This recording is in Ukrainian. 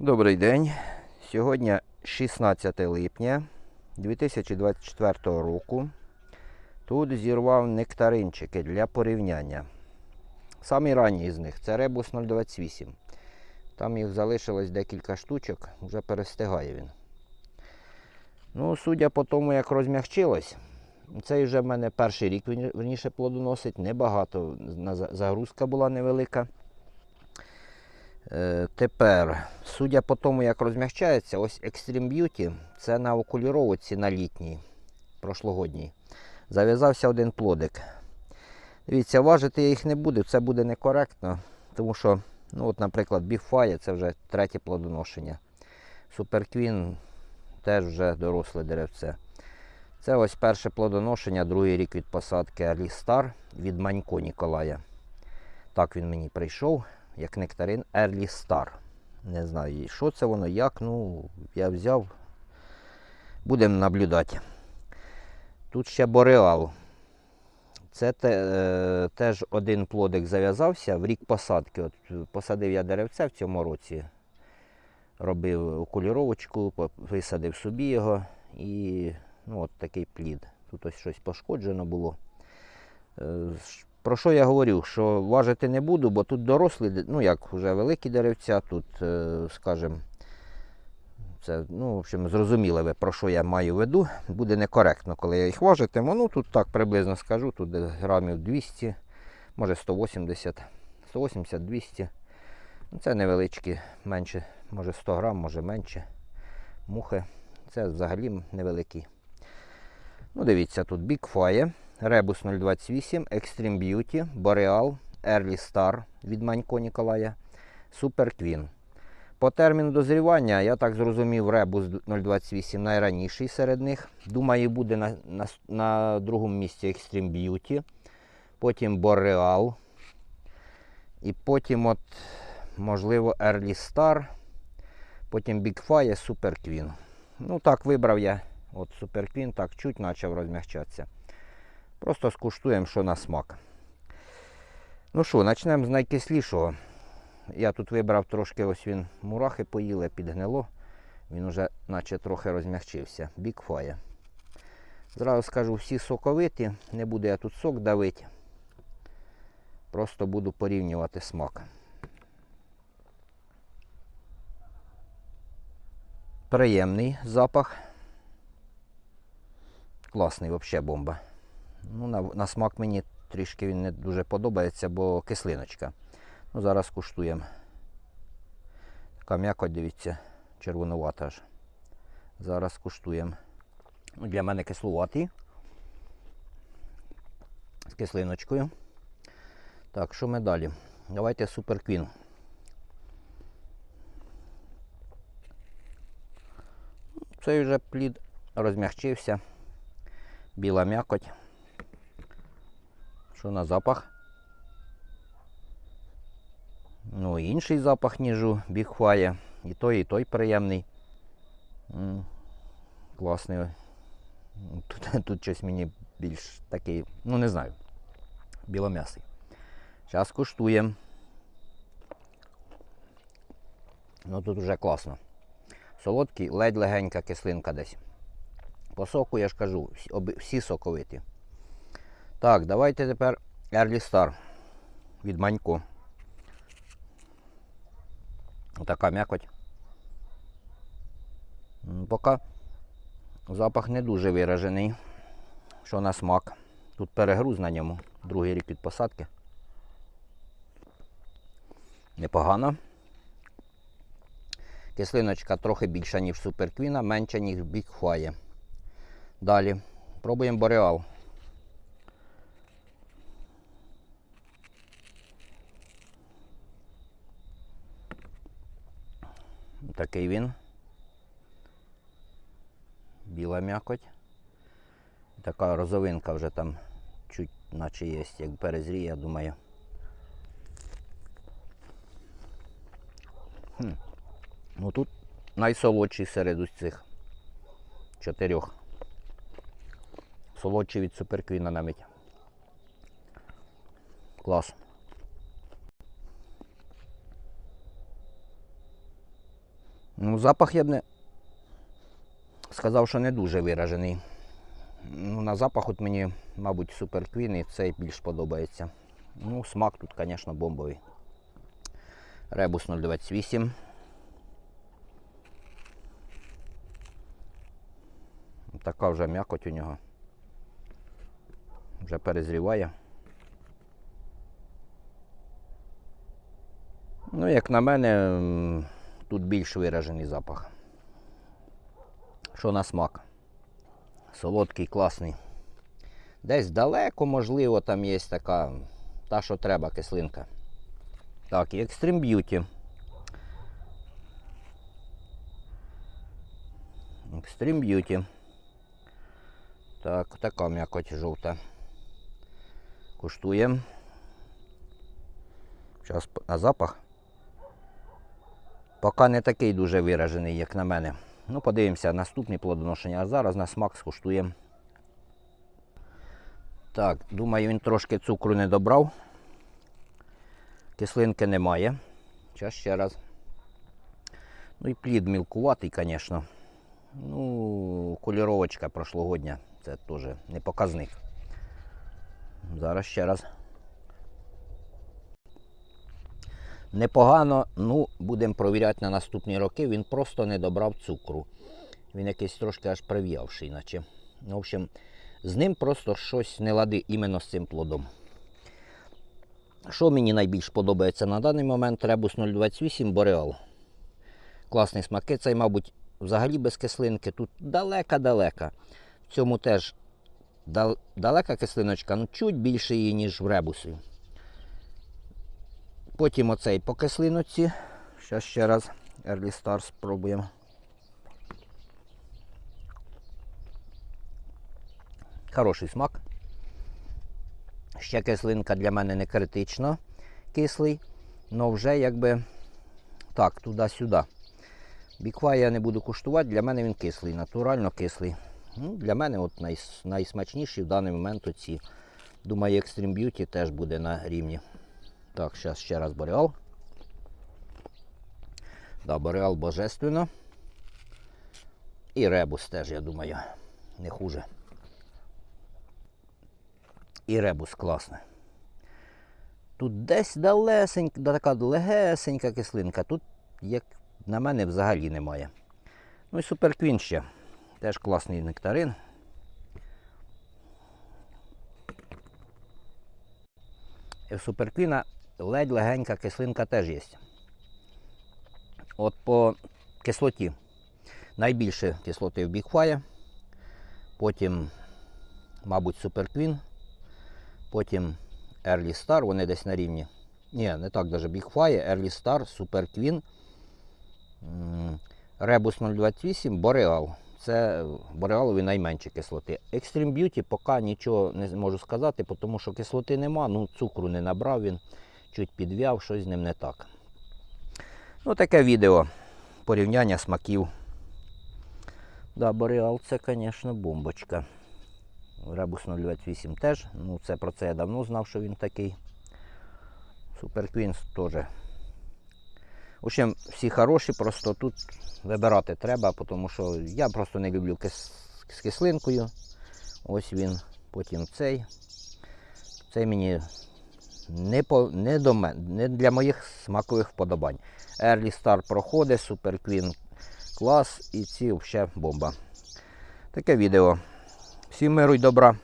Добрий день. Сьогодні 16 липня 2024 року. Тут зірвав нектаринчики для порівняння. Самий ранній з них це ребус 028. Там їх залишилось декілька штучок, вже перестигає він. Ну, судя по тому, як розмягчилось, цей вже в мене перший рік верніше плодоносить, небагато. Загрузка була невелика. Е, тепер, судя по тому, як розмягчається, ось Extreme Beauty, це на окуліровці на літній, прошлогодній. Зав'язався один плодик. Дивіться, важити я їх не буду, це буде некоректно, тому що, ну от, наприклад, Fire це вже третє плодоношення. Queen теж вже доросле деревце. Це ось перше плодоношення, другий рік від посадки Alistar від Манько Ніколая. Так він мені прийшов як нектарин Early Star. Не знаю, що це воно, як, ну, я взяв. Будемо наблюдати. Тут ще бореал. Це те, е, теж один плодик зав'язався в рік посадки. От посадив я деревце в цьому році. Робив окуліровочку, висадив собі його і ну, от такий плід. Тут ось щось пошкоджено було. Е, Про що я говорю? Що важити не буду, бо тут дорослі, ну як вже великі деревця, тут, е, скажімо, це, ну, в общем, зрозуміли ви, про що я маю в виду. Буде некоректно, коли я їх важитиму. Ну, тут так приблизно скажу, тут грамів 200, може 180, 180-200. Ну, Це невеличкі, менше, може 100 грам, може менше. Мухи. Це взагалі невеликі. Ну, дивіться, тут Big Rebus 028, Extreme Beauty, Boreal, Early Star від Манько Ніколая, Super Queen. По терміну дозрівання, я так зрозумів, Rebus 028 найраніший серед них. Думаю, буде на, на, на другому місці Extreme Beauty, потім Boreal. І потім, от, можливо, Early Star, потім Big Fire, Super Queen. Ну, так вибрав я. От Super Queen так чуть почав розмягчатися. Просто скуштуємо, що на смак. Ну що, почнемо з найкислішого. Я тут вибрав трошки, ось він мурахи поїли, підгнило. Він уже наче трохи розмягчився. Fire. Зразу скажу, всі соковиті, не буду я тут сок давити. Просто буду порівнювати смак. Приємний запах. Класний взагалі бомба. Ну, на, на смак мені трішки він не дуже подобається, бо кислиночка. Ну, зараз куштуємо. Така м'якоть, дивіться, червонувата аж. Зараз куштуємо. Ну, Для мене кислуватий. З кислиночкою. Так, що ми далі? Давайте Queen. Цей вже плід розмягчився. Біла м'якоть. Що на запах? Ну, інший запах, ніж у Бігфая. І той, і той приємний. Класний. Тут, тут щось мені більш такий, ну не знаю, білом'ясий. Зараз куштуємо. Ну тут вже класно. Солодкий, ледь легенька кислинка десь. По соку я ж кажу, всі соковиті. Так, давайте тепер Early Star від Манько. Така м'якоть. Поки запах не дуже виражений. Що на смак. Тут перегруз на ньому. Другий рік від посадки. Непогано. Кислиночка трохи більша, ніж суперквіна, менша, ніж бікхває. Далі. Пробуємо бореал. Такий він. Біла м'якоть. Така розовинка вже там чуть наче є, як перезріє, я думаю. Хм. Ну тут найсолодший серед усіх чотирьох. Солодший від суперквіна навіть. Клас. Ну, запах я б не сказав, що не дуже виражений. Ну, на запах от мені, мабуть, суперквін і цей більш подобається. Ну, смак тут, звісно, бомбовий. Ребус 028. Така вже м'якоть у нього. Вже перезріває. Ну, як на мене, тут більш виражений запах. Що на смак? Солодкий, класний. Десь далеко, можливо, там є така, та, що треба, кислинка. Так, і Extreme Beauty. Extreme Beauty. Так, така м'якоть жовта. Куштуємо. Зараз на запах. Поки не такий дуже виражений, як на мене. Ну, подивимося, наступні плодоношення. А зараз на смак скуштуємо. Так, думаю, він трошки цукру не добрав. Кислинки немає. Зараз ще раз. Ну і плід мілкуватий, звісно. Ну, кольоровочка прошлогодня. Це теж не показник. Зараз ще раз. Непогано, ну, будемо провіряти на наступні роки. Він просто не добрав цукру. Він якийсь трошки аж прив'явший, наче. В общем, з ним просто щось не лади іменно з цим плодом. Що мені найбільш подобається на даний момент Ребус 028 Бореал. Класні смаки. Цей, мабуть, взагалі без кислинки. Тут далека-далека. В цьому теж дал- далека кислиночка, ну чуть більше її, ніж в ребусі. Потім оцей по кислиноці. Зараз ще раз Early Star спробуємо. Хороший смак. Ще кислинка для мене не критично кислий, але вже якби так, туди-сюди. Біква я не буду куштувати, для мене він кислий, натурально кислий. Ну, для мене от найс- найсмачніші в даний момент оці. Думаю, Extreme Beauty теж буде на рівні. Так, зараз ще раз Бореал. Да, Бореал божественно. І ребус теж, я думаю, не хуже. І ребус класний. Тут десь далесенька, да, така легесенька кислинка. Тут, як на мене, взагалі немає. Ну і суперквін ще. Теж класний нектарин. І в суперквіна ледь легенька кислинка теж є. От по кислоті. Найбільше кислоти в бікфає, потім, мабуть, суперквін, потім Early Star, вони десь на рівні. Ні, не так даже бікфає, Early Star, Суперквін, Rebus 028, Boreal. Це бореалові найменші кислоти. Extreme Beauty поки нічого не можу сказати, тому що кислоти нема, ну цукру не набрав він, чуть підв'яв, щось з ним не так. Ну, таке відео. Порівняння смаків. Да, Бореал це, звісно, бомбочка. Ребус 028 теж. Ну, це про це я давно знав, що він такий. Суперквінс теж. В общем, всі хороші, просто тут вибирати треба, тому що я просто не люблю з кислинкою. Ось він, потім цей. Цей мені не, по... не, до мен... не для моїх смакових вподобань. Early Star проходить, Super Queen клас і ці взагалі бомба. Таке відео. Всім миру й добра.